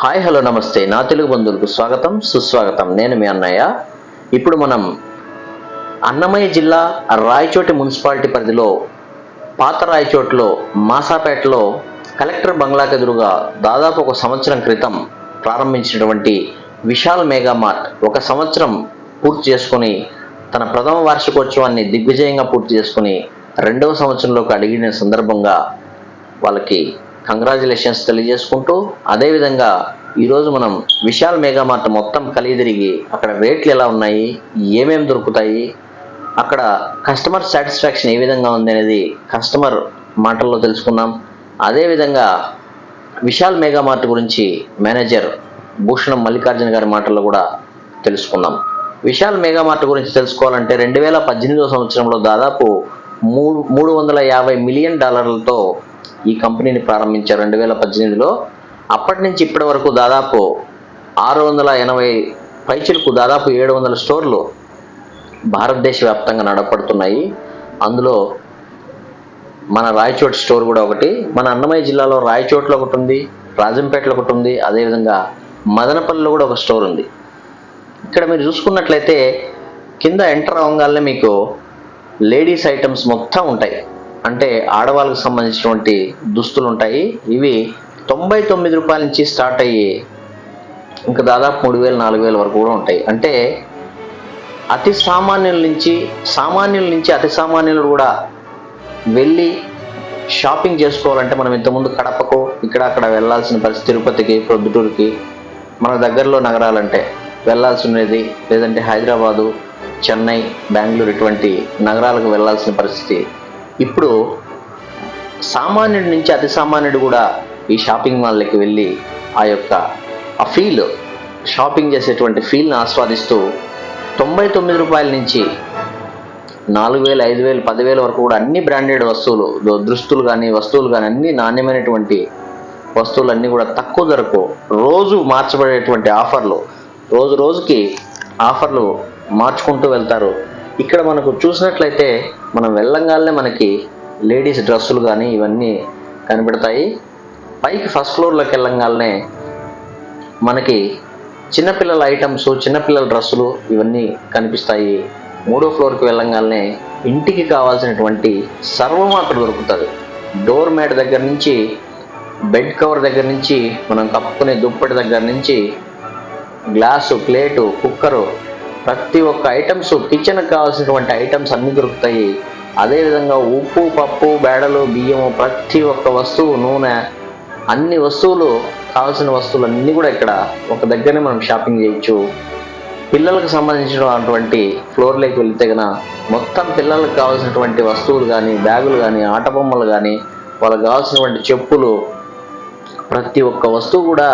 Hi hello నమస్తే. నా తెలుగు బంధువులకు స్వాగతం సుస్వాగతం. నేను మీ అన్నయ్య. ఇప్పుడు మనం అన్నమయ్య జిల్లా రాయచోటి మున్సిపాలిటీ పరిధిలో పాత రాయచోటిలో మాసాపేటలో కలెక్టర్ బంగ్లాకు ఎదురుగా దాదాపు ఒక సంవత్సరం క్రితం ప్రారంభించినటువంటి విశాల్ మేగా మార్ట్ ఒక సంవత్సరం పూర్తి చేసుకొని తన ప్రథమ వార్షికోత్సవాన్ని దిగ్విజయంగా పూర్తి చేసుకుని రెండవ సంవత్సరంలోకి అడిగిన సందర్భంగా వాళ్ళకి కంగ్రాచులేషన్స్ తెలియజేసుకుంటూ అదేవిధంగా ఈరోజు మనం విశాల్ మెగా మార్ట్ మొత్తం కలిగి తిరిగి అక్కడ రేట్లు ఎలా ఉన్నాయి ఏమేమి దొరుకుతాయి అక్కడ కస్టమర్ సాటిస్ఫాక్షన్ ఏ విధంగా ఉంది అనేది కస్టమర్ మాటల్లో తెలుసుకున్నాం అదేవిధంగా విశాల్ మెగా మార్ట్ గురించి మేనేజర్ భూషణం మల్లికార్జున గారి మాటల్లో కూడా తెలుసుకుందాం. విశాల్ మెగా మార్ట్ గురించి తెలుసుకోవాలంటే రెండు వేల పద్దెనిమిదవ సంవత్సరంలో దాదాపు మూడు మూడు వందల యాభై మిలియన్ డాలర్లతో ఈ కంపెనీని ప్రారంభించారు రెండు వేల పద్దెనిమిదిలో. అప్పటి నుంచి ఇప్పటి వరకు దాదాపు ఆరు వందల ఎనభై పైచులకు దాదాపు ఏడు వందల స్టోర్లు భారతదేశ వ్యాప్తంగా నడపడుతున్నాయి అందులో మన రాయచోటి స్టోర్ కూడా ఒకటి మన అన్నమయ్య జిల్లాలో రాయచోట్లో ఒకటి ఉంది రాజంపేటలో ఒకటి ఉంది అదేవిధంగా మదనపల్లిలో కూడా ఒక స్టోర్ ఉంది. ఇక్కడ మీరు చూసుకున్నట్లయితే కింద ఎంటర్ అవ్వగానే మీకు లేడీస్ ఐటమ్స్ మొత్తం ఉంటాయి. అంటే ఆడవాళ్ళకు సంబంధించినటువంటి దుస్తులు ఉంటాయి ఇవి తొంభై తొమ్మిది రూపాయల నుంచి స్టార్ట్ అయ్యి ఇంకా దాదాపు మూడు వేలు నాలుగు వేల వరకు కూడా ఉంటాయి. అంటే అతి సామాన్యుల నుంచి సామాన్యుల నుంచి అతి సామాన్యులు కూడా వెళ్ళి షాపింగ్ చేసుకోవాలంటే మనం ఇంతకుముందు కడపకు ఇక్కడ అక్కడ వెళ్ళాల్సిన పరిస్థితి తిరుపతికి ప్రొద్దుటూరుకి మన దగ్గరలో నగరాలంటే వెళ్ళాల్సి ఉండేది లేదంటే హైదరాబాదు చెన్నై బెంగళూరు ఇటువంటి నగరాలకు వెళ్ళాల్సిన పరిస్థితి ఇప్పుడు సామాన్యుడి నుంచి అతి సామాన్యుడు కూడా ఈ షాపింగ్ మాల్కి వెళ్ళి ఆ యొక్క ఆ ఫీల్ షాపింగ్ చేసేటువంటి ఫీల్ని ఆస్వాదిస్తూ తొంభై తొమ్మిది రూపాయల నుంచి నాలుగు వేలు ఐదు వేలు పదివేల వరకు కూడా అన్ని బ్రాండెడ్ వస్తువులు దుస్తులు కానీ వస్తువులు కానీ అన్ని నాణ్యమైనటువంటి వస్తువులన్నీ కూడా తక్కువ ధరకు రోజు మార్చబడేటువంటి ఆఫర్లు రోజు రోజుకి ఆఫర్లు మార్చుకుంటూ వెళ్తారు. ఇక్కడ మనకు చూసినట్లయితే మనం వెళ్ళంగానే మనకి లేడీస్ డ్రెస్సులు కానీ ఇవన్నీ కనబడతాయి. పైకి ఫస్ట్ ఫ్లోర్లోకి వెళ్ళంగానే మనకి చిన్నపిల్లల ఐటమ్స్ చిన్నపిల్లల డ్రెస్సులు ఇవన్నీ కనిపిస్తాయి. మూడో ఫ్లోర్కి వెళ్ళంగానే ఇంటికి కావాల్సినటువంటి సర్వం అక్కడ దొరుకుతుంది. డోర్ మ్యాట్ దగ్గర నుంచి బెడ్ కవర్ దగ్గర నుంచి మనం కప్పుకునే దుప్పటి దగ్గర నుంచి గ్లాసు ప్లేటు కుక్కరు ప్రతి ఒక్క ఐటమ్స్ కిచెన్కి కావాల్సినటువంటి ఐటమ్స్ అన్నీ దొరుకుతాయి. అదేవిధంగా ఉప్పు పప్పు బేడలు బియ్యము ప్రతి ఒక్క వస్తువు నూనె అన్ని వస్తువులు కావాల్సిన వస్తువులు అన్నీ కూడా ఇక్కడ ఒక దగ్గరనే మనం షాపింగ్ చేయొచ్చు. పిల్లలకు సంబంధించినటువంటి ఫ్లోర్లోకి వెళితే గన మొత్తం పిల్లలకు కావాల్సినటువంటి వస్తువులు కానీ బ్యాగులు కానీ ఆట బొమ్మలు కానీ వాళ్ళకి కావాల్సినటువంటి చెప్పులు ప్రతి ఒక్క వస్తువు కూడా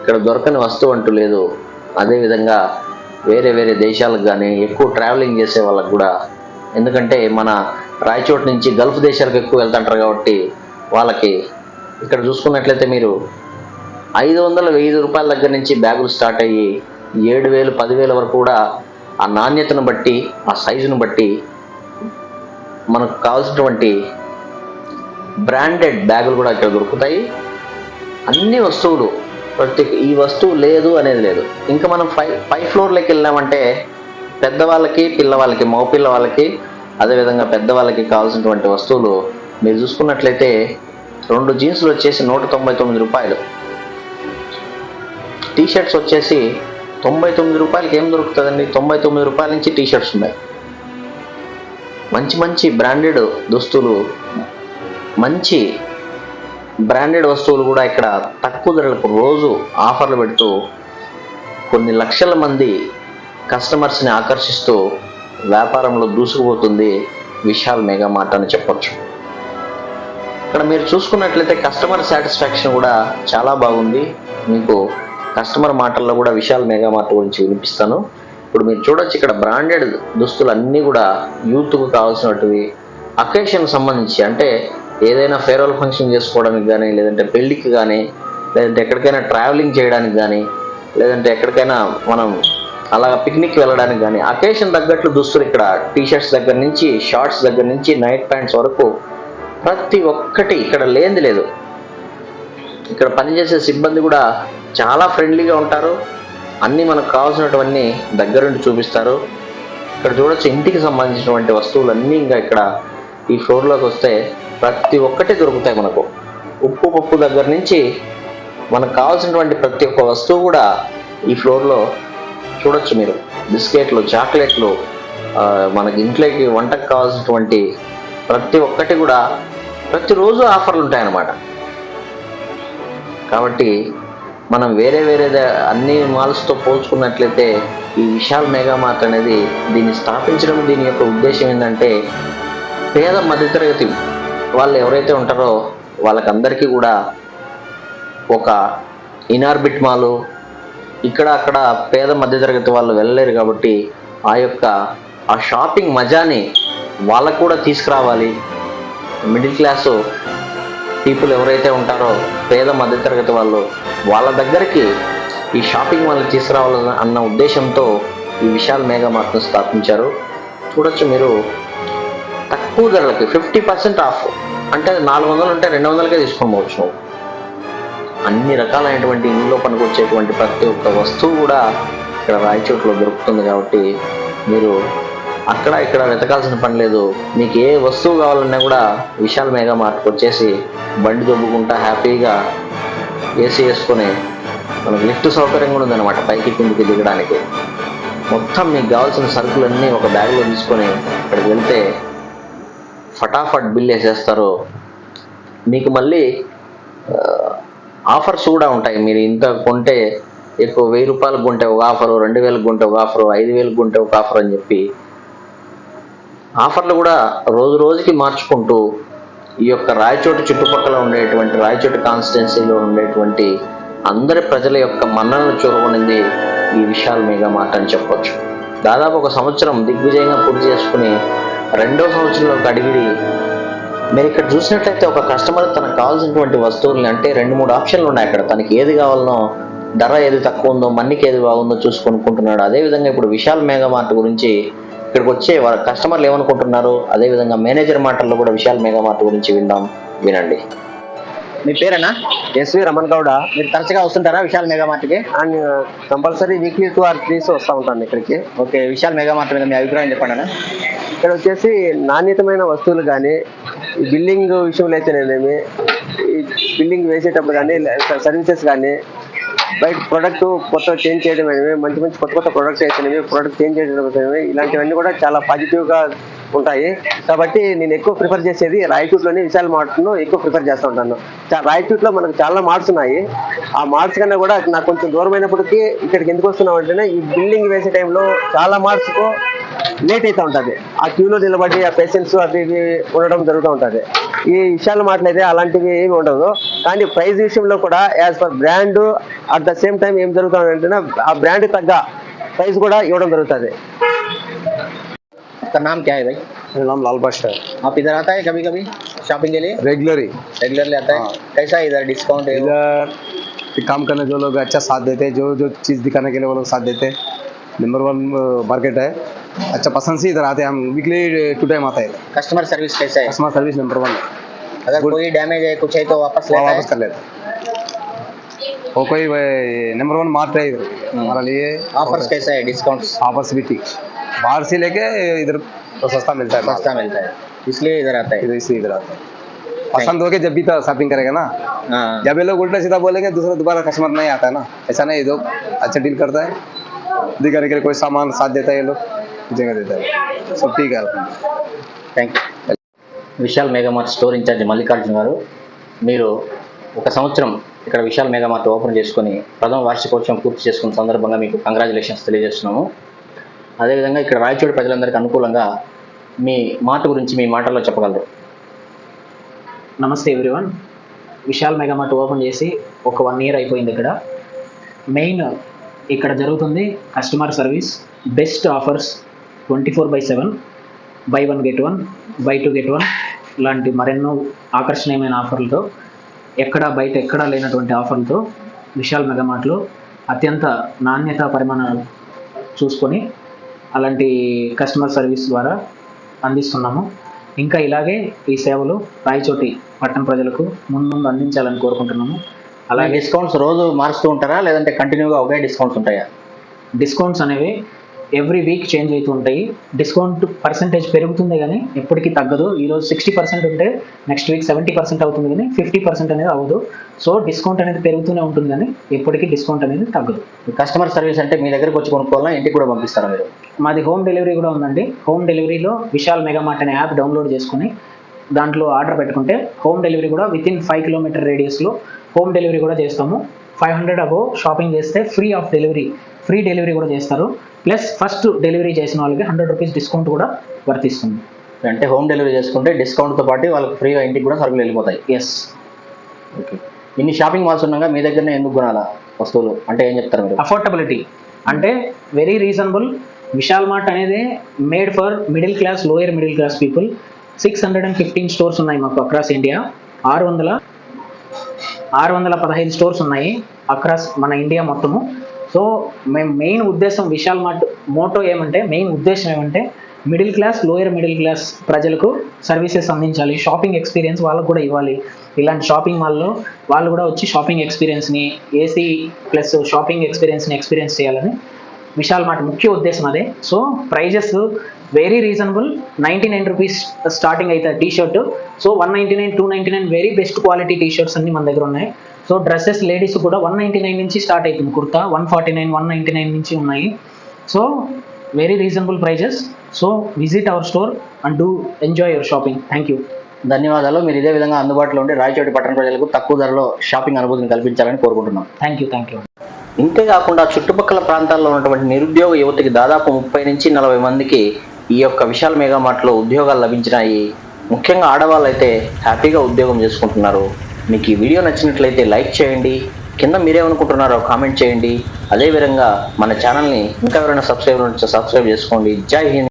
ఇక్కడ దొరకని వస్తువు అంటూ లేదు. అదేవిధంగా వేరే వేరే దేశాలకు కానీ ఎక్కువ ట్రావెలింగ్ చేసే వాళ్ళకి కూడా. ఎందుకంటే మన రాయచోటి నుంచి గల్ఫ్ దేశాలకు ఎక్కువ వెళ్తుంటారు కాబట్టి వాళ్ళకి ఇక్కడ చూసుకున్నట్లయితే మీరు ఐదు వందల వెయ్యి రూపాయల దగ్గర నుంచి బ్యాగులు స్టార్ట్ అయ్యి ఏడు వేలు పదివేల వరకు కూడా ఆ నాణ్యతను బట్టి ఆ సైజును బట్టి మనకు కావాల్సినటువంటి బ్రాండెడ్ బ్యాగులు కూడా ఇక్కడ దొరుకుతాయి. అన్ని వస్తువులు ప్రతి ఈ వస్తువు లేదు అనేది లేదు. ఇంకా మనం ఫై పై ఫ్లోర్లోకి వెళ్ళామంటే పెద్దవాళ్ళకి పిల్లవాళ్ళకి మగపిల్ల వాళ్ళకి అదేవిధంగా పెద్దవాళ్ళకి కావాల్సినటువంటి వస్తువులు మీరు చూసుకున్నట్లయితే రెండు జీన్సులు వచ్చేసి నూట తొంభై తొమ్మిది రూపాయలు. టీషర్ట్స్ వచ్చేసి తొంభై తొమ్మిది రూపాయలకి ఏం దొరుకుతుందండి? తొంభై తొమ్మిది రూపాయల నుంచి టీ షర్ట్స్ ఉన్నాయి. మంచి మంచి బ్రాండెడ్ దుస్తులు మంచి బ్రాండెడ్ వస్తువులు కూడా ఇక్కడ తక్కువ ధరలకు రోజు ఆఫర్లు పెడుతూ కొన్ని లక్షల మంది కస్టమర్స్ని ఆకర్షిస్తూ వ్యాపారంలో దూసుకుపోతుంది విశాల్ మెగా మార్ట్ అని చెప్పొచ్చు. ఇక్కడ మీరు చూసుకున్నట్లయితే కస్టమర్ సాటిస్ఫాక్షన్ కూడా చాలా బాగుంది. మీకు కస్టమర్ మాటల్లో కూడా విశాల్ మెగా మార్ట్ గురించి వినిపిస్తాను. ఇప్పుడు మీరు చూడొచ్చు ఇక్కడ బ్రాండెడ్ దుస్తులు అన్నీ కూడా యూత్కు కావాల్సినటువంటివి. అకేషన్ సంబంధించి అంటే ఏదైనా ఫేర్వెల్ ఫంక్షన్ చేసుకోవడానికి కానీ లేదంటే పెళ్ళికి కానీ లేదంటే ఎక్కడికైనా ట్రావెలింగ్ చేయడానికి కానీ లేదంటే ఎక్కడికైనా మనం అలా పిక్నిక్ వెళ్ళడానికి కానీ అకేషన్ తగ్గట్లు దుస్తులు ఇక్కడ టీషర్ట్స్ దగ్గర నుంచి షార్ట్స్ దగ్గర నుంచి నైట్ ప్యాంట్స్ వరకు ప్రతి ఒక్కటి ఇక్కడ లేనిది లేదు. ఇక్కడ పనిచేసే సిబ్బంది కూడా చాలా ఫ్రెండ్లీగా ఉంటారు. అన్నీ మనకు కావాల్సినటువన్నీ దగ్గరుండి చూపిస్తారు. ఇక్కడ చూడొచ్చు ఇంటికి సంబంధించినటువంటి వస్తువులు అన్నీ ఇంకా ఇక్కడ ఈ ఫ్లోర్లోకి వస్తే ప్రతి ఒక్కటి దొరుకుతాయి మనకు. ఉప్పు పప్పు దగ్గర నుంచి మనకు కావాల్సినటువంటి ప్రతి ఒక్క వస్తువు కూడా ఈ ఫ్లోర్లో చూడొచ్చు మీరు. బిస్కెట్లు చాక్లెట్లు మనకి ఇంట్లోకి వంటకు కావాల్సినటువంటి ప్రతి ఒక్కటి కూడా ప్రతిరోజు ఆఫర్లు ఉంటాయన్నమాట. కాబట్టి మనం వేరే వేరే ద- అన్ని మాల్స్తో పోల్చుకున్నట్లయితే ఈ విశాల్ మెగా మార్ట్ అనేది దీన్ని స్థాపించడం దీని యొక్క ఉద్దేశం ఏంటంటే పేద మధ్యతరగతి వాళ్ళు ఎవరైతే ఉంటారో వాళ్ళకందరికీ కూడా ఒక ఇనార్బిట్ మాలు ఇక్కడ అక్కడ పేద మధ్యతరగతి వాళ్ళు వెళ్ళలేరు కాబట్టి ఆ యొక్క ఆ షాపింగ్ మజాని వాళ్ళకు కూడా తీసుకురావాలి. మిడిల్ క్లాసు పీపుల్ ఎవరైతే ఉంటారో పేద మధ్యతరగతి వాళ్ళు వాళ్ళ దగ్గరికి ఈ షాపింగ్ మాల్ తీసుకురావాలని అన్న ఉద్దేశంతో ఈ విశాల్ మెగా మార్ట్ను స్థాపించారు. చూడొచ్చు మీరు తక్కువ ధరలకి ఫిఫ్టీ పర్సెంట్ ఆఫ్. అంటే నాలుగు వందలు ఉంటే రెండు వందలకే తీసుకోవచ్చు. నువ్వు అన్ని రకాలైనటువంటి ఇంట్లో పనికొచ్చేటువంటి ప్రతి ఒక్క వస్తువు కూడా ఇక్కడ రాయచోట్లో దొరుకుతుంది కాబట్టి మీరు అక్కడ ఇక్కడ వెతకాల్సిన పని లేదు. మీకు ఏ వస్తువు కావాలన్నా కూడా విశాల్ మేఘా మార్ట్కి వచ్చేసి బండి దొబ్బుకుంటా హ్యాపీగా ఏసీ వేసుకొని మనకు లిఫ్ట్ సౌకర్యం కూడా ఉందన్నమాట పైకి కిందికి దిగడానికి. మొత్తం మీకు కావాల్సిన సరుకులన్నీ ఒక బ్యాగ్లో తీసుకొని ఇక్కడికి వెళ్తే ఫటాఫట్ బిల్ వేసేస్తారు. మీకు మళ్ళీ ఆఫర్స్ కూడా ఉంటాయి. మీరు ఇంత కొంటే ఎక్కువ వెయ్యి రూపాయలకు కొంటే ఒక ఆఫరు రెండు వేలకు కొంటే ఒక ఆఫరు ఐదు వేలకు కొంటే ఒక ఆఫర్ అని చెప్పి ఆఫర్లు కూడా రోజు రోజుకి మార్చుకుంటూ ఈ యొక్క రాయచోటు చుట్టుపక్కల ఉండేటువంటి రాయచోటు కాన్స్టిట్యున్సీలో ఉండేటువంటి అందరి ప్రజల యొక్క మన్నలను చూరగొనింది ఈ విశాల్ మీద మాట అని చెప్పొచ్చు. దాదాపు ఒక సంవత్సరం దిగ్విజయంగా పూర్తి చేసుకుని రెండో సంవత్సరంలోకి అడిగిడి మీరు ఇక్కడ చూసినట్లయితే ఒక కస్టమర్ తనకు కావాల్సినటువంటి వస్తువుల్ని అంటే రెండు మూడు ఆప్షన్లు ఉన్నాయి అక్కడ. తనకి ఏది కావాలనో ధర ఏది తక్కువ ఉందో మన్నికి ఏది బాగుందో చూసి కొనుక్కుంటున్నాడు. అదేవిధంగా ఇప్పుడు విశాల్ మేఘా మార్ట్ గురించి ఇక్కడికి వచ్చే కస్టమర్లు ఏమనుకుంటున్నారు అదేవిధంగా మేనేజర్ మాటల్లో కూడా విశాల్ మేఘా మార్ట్ గురించి విందాం వినండి. మీ పేరేనా? ఎస్వి రమణ్ గౌడ. మీరు తరచుగా వస్తుంటారా Vishal Mega మార్ట్కి and compulsory weekly two or threes వస్తూ ఉంటాను ఇక్కడికి. ఓకే విశాల్ మెగా మార్ట్ మీద మీ అభిప్రాయం చెప్పండి ఇక్కడ వచ్చేసి నాణ్యతమైన వస్తువులు కానీ బిల్డింగ్ విషయంలో అయితేనేమి ఈ బిల్డింగ్ వేసేటప్పుడు కానీ సర్వీసెస్ కానీ బయట ప్రొడక్ట్ కొత్త చేంజ్ చేయడం అనేవి మంచి మంచి కొత్త కొత్త ప్రొడక్ట్స్ అయితేనేవి ప్రొడక్ట్ చేంజ్ చేయడం ఇలాంటివన్నీ కూడా చాలా పాజిటివ్గా ఉంటాయి. కాబట్టి నేను ఎక్కువ ప్రిఫర్ చేసేది రాయచూట్లోనే విశాల్ మార్ట్ను ఎక్కువ ప్రిఫర్ చేస్తూ ఉంటాను. రాయచూట్లో మనకు చాలా మార్ట్స్ ఉన్నాయి. ఆ మార్ట్స్ కన్నా కూడా నాకు కొంచెం దూరమైనప్పటికీ ఇక్కడికి ఎందుకు వస్తున్నాం అంటేనే ఈ బిల్డింగ్ వేసే టైంలో చాలా మార్ట్స్కు లేట్ అవుతూ ఉంటుంది. ఆ క్యూలో నిలబడి ఆ పేషెంట్స్ అవి ఇవి ఉండడం జరుగుతూ ఉంటుంది. ఈ విషయాలు మాట్లాడితే అలాంటివి ఏమి ఉండదు కానీ ప్రైస్ విషయంలో కూడా as per brand at the same time ఏం జరుగుతుంది అంటే ఆ బ్రాండ్ తగ్గ ప్రైస్ కూడా ఇవ్వడం జరుగుతుంది. आपका नाम क्या है भाई? मेरा नाम लाल बादशाह आप इधर आता है कभी कभी शॉपिंग के लिए? रेगुलर ही रेगुलरली आता है? कैसा है इधर डिस्काउंट है इधर काम करने जो लोग अच्छा साथ देते हैं जो जो चीज़ दिखाने के लिए वो लोग साथ देते हैं। नंबर वन मार्केट है। अच्छा पसंद से इधर आते हैं हम। वीकली टू टाइम आता है। कस्टमर सर्विस कैसा है? कस्टमर सर्विस नंबर वन अगर Good. कोई डैमेज है कुछ है तो वापस वो लेता वापस कर लेते हैं। वो कोई नंबर वन मार्ट है इधर। हमारा लिए ऑफर्स कैसा है? डिस्काउंट्स ऑफर्स भी ठीक। बाहर से लेके इधर तो सस्ता मिलता है सस्ता मिलता है इसलिए इधर आता है इधर से इधर आता है पसंद हो के जब भी तो शॉपिंग करेगा ना हाँ जब ये लोग उल्टा सीधा बोलेंगे दूसरा दोबारा कस्टमर नहीं आता है ना ऐसा नहीं ये लोग अच्छा डील करता है दिखाने के लिए कोई सामान साथ देता है ये लोग जगह देता है सब ठीक है thank you Vishal Mega Mart store in charge Mallikarjuna garu మీరు ఒక సంవత్సరం ఇక్కడ విశాల్ మెగామార్ట్ ఓపెన్ చేసుకొని ప్రథమ వార్షికోత్సవం పూర్తి చేసుకున్న సందర్భంగా మీకు కంగ్రాచులేషన్స్ తెలియజేస్తున్నాము అదేవిధంగా ఇక్కడ రాయచూడి ప్రజలందరికీ అనుకూలంగా మీ మాట గురించి మీ మాటల్లో చెప్పగలరు. నమస్తే ఎవ్రీవన్. విశాల్ మెగామార్ట్ ఓపెన్ చేసి ఒక వన్ ఇయర్ అయిపోయింది ఇక్కడ. మెయిన్ ఇక్కడ జరుగుతుంది customer service best offers twenty four by seven buy one get one buy two get one లాంటి మరెన్నో ఆకర్షణీయమైన ఆఫర్లతో ఎక్కడ బయట ఎక్కడా లేనటువంటి ఆఫర్లతో విశాల్ మెగామార్ట్లో అత్యంత నాణ్యత పరిమాణాలు చూసుకొని అలాంటి కస్టమర్ సర్వీస్ ద్వారా అందిస్తున్నాము. ఇంకా ఇలాగే ఈ సేవలు రాయచోటి పట్టణ ప్రజలకు ముందు ముందు అందించాలని కోరుకుంటున్నాము. అలాగే డిస్కౌంట్స్ రోజు మారుస్తూ ఉంటారా? లేదంటే కంటిన్యూగా ఒకే డిస్కౌంట్స్ ఉంటాయా? డిస్కౌంట్స్ అనేవి ఎవ్రీ వీక్ చేంజ్ అవుతూ ఉంటాయి. డిస్కౌంట్ పర్సంటేజ్ పెరుగుతుంది కానీ ఎప్పటికీ తగ్గదు. ఈరోజు సిక్స్టీ పర్సెంట్ ఉంటే నెక్స్ట్ వీక్ సెవెంటీ పర్సెంట్ అవుతుంది కానీ ఫిఫ్టీ పర్సెంట్ అనేది అవ్వదు. సో డిస్కౌంట్ అనేది పెరుగుతూనే ఉంటుంది కానీ ఎప్పటికీ డిస్కౌంట్ అనేది తగ్గదు. కస్టమర్ సర్వీస్ అంటే మీ దగ్గరకు వచ్చి కొనుక్కోవాలా? ఇంటికి కూడా పంపిస్తారా మీరు? మాది హోమ్ డెలివరీ కూడా ఉందండి. హోమ్ డెలివరీలో విశాల్ మెగామార్ట్ అనే యాప్ డౌన్లోడ్ చేసుకుని దాంట్లో ఆర్డర్ పెట్టుకుంటే హోమ్ డెలివరీ కూడా విత్ ఇన్ ఫైవ్ కిలోమీటర్ రేడియస్లో హోమ్ డెలివరీ కూడా చేస్తాము. ఫైవ్ హండ్రెడ్ అబో షాపింగ్ చేస్తే free of delivery free delivery కూడా చేస్తారు. ప్లస్ ఫస్ట్ డెలివరీ చేసిన వాళ్ళకి హండ్రెడ్ రూపీస్ డిస్కౌంట్ కూడా వర్తిస్తుంది. అంటే హోమ్ డెలివరీ చేసుకుంటే డిస్కౌంట్తో పాటు వాళ్ళకి ఫ్రీగా ఇంటికి కూడా సరుకులు వెళ్ళిపోతాయి. ఎస్ ఓకే ఇన్ని షాపింగ్ మాల్స్ ఉండగా మీ దగ్గరనే ఎందుకు కొనాలా వస్తువులు? అంటే ఏం చెప్తారు మీరు? అఫోర్డబిలిటీ అంటే వెరీ రీజనబుల్ విశాల్ మార్ట్ అనేది made for middle class lower middle class people six hundred and fifteen stores ఉన్నాయి మాకు అక్రాస్ ఇండియా ఆరు వందల ఆరు వందల పదహైదు స్టోర్స్ ఉన్నాయి అక్రాస్ మన ఇండియా మొత్తము. సో మేము మెయిన్ ఉద్దేశం విశాల్ మార్ట్ మోటో ఏమంటే మెయిన్ ఉద్దేశం ఏమంటే middle class lower middle class ప్రజలకు సర్వీసెస్ అందించాలి. షాపింగ్ ఎక్స్పీరియన్స్ వాళ్ళకు కూడా ఇవ్వాలి. ఇలాంటి షాపింగ్ మాల్లో వాళ్ళు కూడా వచ్చి షాపింగ్ ఎక్స్పీరియన్స్ని ఏసీ ప్లస్ షాపింగ్ ఎక్స్పీరియన్స్ని ఎక్స్పీరియన్స్ చేయాలని విశాల్ మార్ట్ ముఖ్య ఉద్దేశం అదే. So prices very reasonable ninety nine rupees starting అయితే T shirt so one ninety nine two ninety nine very best quality T shirts అన్ని మన దగ్గర ఉన్నాయి. సో డ్రెస్సెస్ లేడీస్ కూడా వన్ నైంటీ నైన్ నుంచి స్టార్ట్ అవుతుంది kurta. One forty nine one ninety nine నుంచి ఉన్నాయి. So very reasonable prices so visit our store and do enjoy your shopping thank you ధన్యవాదాలు. మీరు ఇదే విధంగా అందుబాటులో ఉండి రాయచోటి పట్టణ ప్రజలకు తక్కువ ధరలో షాపింగ్ అనుభూతిని కల్పించాలని కోరుకుంటున్నాం. థ్యాంక్ యూ థ్యాంక్ యూ ఇంతేకాకుండా చుట్టుపక్కల ప్రాంతాల్లో ఉన్నటువంటి నిరుద్యోగ యువతకి దాదాపు ముప్పై నుంచి నలభై మందికి ఈ యొక్క విశాల మెగా మార్ట్లో ఉద్యోగాలు లభించినాయి. ముఖ్యంగా ఆడవాళ్ళు అయితే హ్యాపీగా ఉద్యోగం చేసుకుంటున్నారు. మీకు ఈ వీడియో నచ్చినట్లయితే లైక్ చేయండి. కింద మీరేమనుకుంటున్నారో కామెంట్ చేయండి. అదేవిధంగా మన ఛానల్ని ఇంకా ఎవరైనా సబ్స్క్రైబ్ సబ్స్క్రైబ్ చేసుకోండి. జై హింద్.